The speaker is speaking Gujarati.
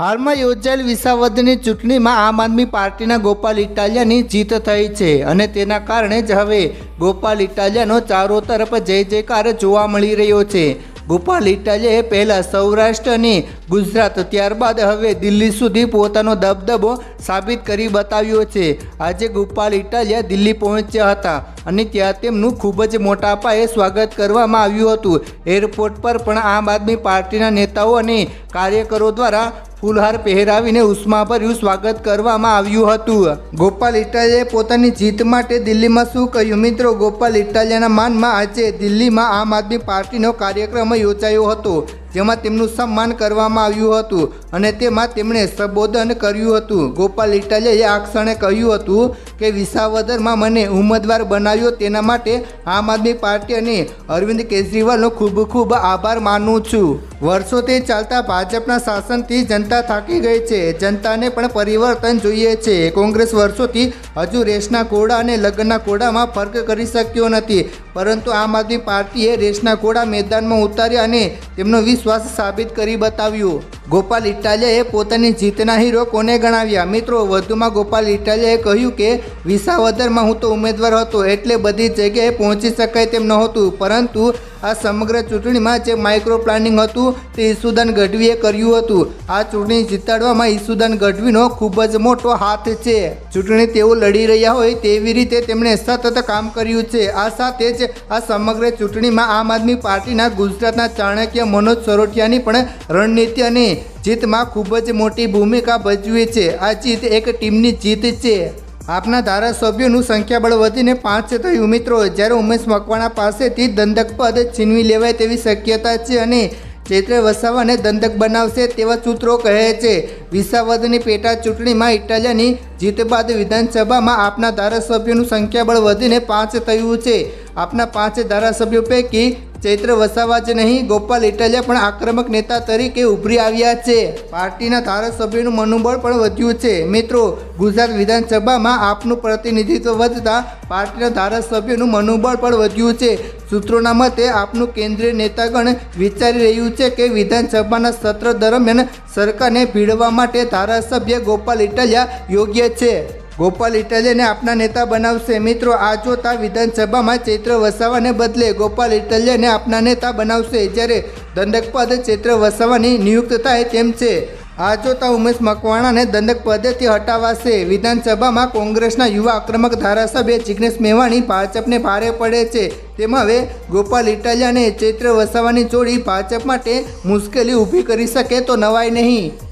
હાલમાં યોજાયેલ વિસાવદની ચૂંટણીમાં આમ આદમી પાર્ટીના ગોપાલ ઇટાલિયાની જીત થઈ છે અને તેના કારણે જ હવે ગોપાલ ઇટાલિયાનો ચારો તરફ જય જયકાર જોવા મળી રહ્યો છે. ગોપાલ ઇટાલિયાએ પહેલાં સૌરાષ્ટ્ર અને ગુજરાત ત્યારબાદ હવે દિલ્હી સુધી પોતાનો દબદબો સાબિત કરી બતાવ્યો છે. આજે ગોપાલ ઇટાલિયા દિલ્હી પહોંચ્યા હતા અને ત્યાં તેમનું ખૂબ જ મોટા પાયે સ્વાગત કરવામાં આવ્યું હતું. એરપોર્ટ પર પણ આમ આદમી પાર્ટીના નેતાઓ અને કાર્યકરો દ્વારા ફૂલહાર પહેરાવીને ઉષ્માભર્યું સ્વાગત કરવામાં આવ્યું હતું. ગોપાલ ઇટાલિયાએ પોતાની જીત માટે દિલ્હીમાં શું કહ્યું? મિત્રો, ગોપાલ ઇટાલિયાના માનમાં આજે દિલ્હીમાં આમ આદમી પાર્ટીનો કાર્યક્રમ યોજાયો હતો. જેમાં તેમનું સન્માન કરવામાં આવ્યું હતું અને તેમાં તેમણે સંબોધન કર્યું હતું. ગોપાલ ઇટાલિયાએ આ ક્ષણે કહ્યું હતું કે, વિસાવદરમાં મને ઉમેદવાર બનાવ્યો તેના માટે આમ આદમી પાર્ટી અને અરવિંદ કેજરીવાલનો ખૂબ ખૂબ આભાર માનું છું. વર્ષોથી ચાલતા ભાજપના શાસનથી જનતા થાકી ગઈ છે. જનતાને પણ પરિવર્તન જોઈએ છે. કોંગ્રેસ વર્ષોથી હજુ રેસના કોડા અને લગ્નના કોડામાં ફર્ક કરી શક્યો નથી. પરંતુ આમ આદમી પાર્ટીએ રેસના ઘોડા મેદાનમાં ઉતાર્યા અને તેમનો વિશ્વાસ સાબિત કરી બતાવ્યો. ગોપાલ ઇટાલિયાએ પોતાની જીતના હીરો કોને ગણાવ્યા? મિત્રો, વધુમાં ગોપાલ ઇટાલિયાએ કહ્યું કે, વિસાવદરમાં હું તો ઉમેદવાર હતો, એટલે બધી જગ્યાએ પહોંચી શકાય તેમ નહોતું. પરંતુ આ સમગ્ર ચૂંટણીમાં જે માઇક્રો પ્લાનિંગ હતું, તે ઈસુદાન ગઢવીએ કર્યું હતું. આ ચૂંટણી જીતાડવામાં ઈસુદાન ગઢવીનો ખૂબ જ મોટો હાથ છે. ચૂંટણી તેઓ લડી રહ્યા હોય તેવી રીતે તેમણે સતત કામ કર્યું છે. આ સાથે જ આ સમગ્ર ચૂંટણીમાં આમ આદમી પાર્ટીના ગુજરાતના ચાણક્ય મનોજ સરોઠિયાની પણ રણનીતિ અને જીતમાં ખૂબ જ મોટી ભૂમિકા ભજવી છે. આ જીત એક ટીમની જીત છે. આપના ધારાસભ્યોનું સંખ્યાબળ વધીને પાંચ થયું. મિત્રો, જ્યારે ઉમેશ મકવાણા પાસેથી દંડક પદ છીનવી લેવાય તેવી શક્યતા છે અને ચૈત્ર વસાવાને દંડક બનાવશે તેવા સૂત્રો કહે છે. વિસાવદની પેટા ચૂંટણીમાં ઇટાલિયાની જીત બાદ વિધાનસભામાં આપના ધારાસભ્યોનું સંખ્યાબળ વધીને પાંચ થયું છે. આપના પાંચ ધારાસભ્યો પૈકી ચૈત્ર વસાવા જ નહીં, ગોપાલ ઇટાલિયા પણ આક્રમક નેતા તરીકે ઉભરી આવ્યા છે. પાર્ટીના ધારાસભ્યોનું મનોબળ પણ વધ્યું છે. મિત્રો, ગુજરાત વિધાનસભામાં આપનું પ્રતિનિધિત્વ વધતા પાર્ટીના ધારાસભ્યોનું મનોબળ પણ વધ્યું છે. સૂત્રોના મતે, આપનું કેન્દ્રીય નેતાગણ વિચારી રહ્યું છે કે વિધાનસભાના સત્ર દરમિયાન સરકારને ભીડવા માટે ધારાસભ્ય ગોપાલ ઇટાલિયા યોગ્ય છે. ગોપાલ ઇટાલિયાને આપના નેતા બનાવશે. મિત્રો, આ જોતા વિધાનસભામાં ચૈત્ર વસાવાને બદલે ગોપાલ ઇટાલિયાને આપના નેતા બનાવશે, જ્યારે દંડક પદ ચૈત્ર વસાવાની નિયુક્ત થાય તેમ છે. આ જોતા ઉમેશ મકવાણાને દંડક પદેથી હટાવાશે. વિધાનસભામાં કોંગ્રેસના યુવા આક્રમક ધારાસભ્ય જિગ્નેશ મેવાણી ભાજપને ભારે પડે છે. તેમાં હવે ગોપાલ ઇટાલિયાને ચૈત્ર વસાવાની જોડી ભાજપ માટે મુશ્કેલી ઊભી કરી શકે તો નવાય નહીં.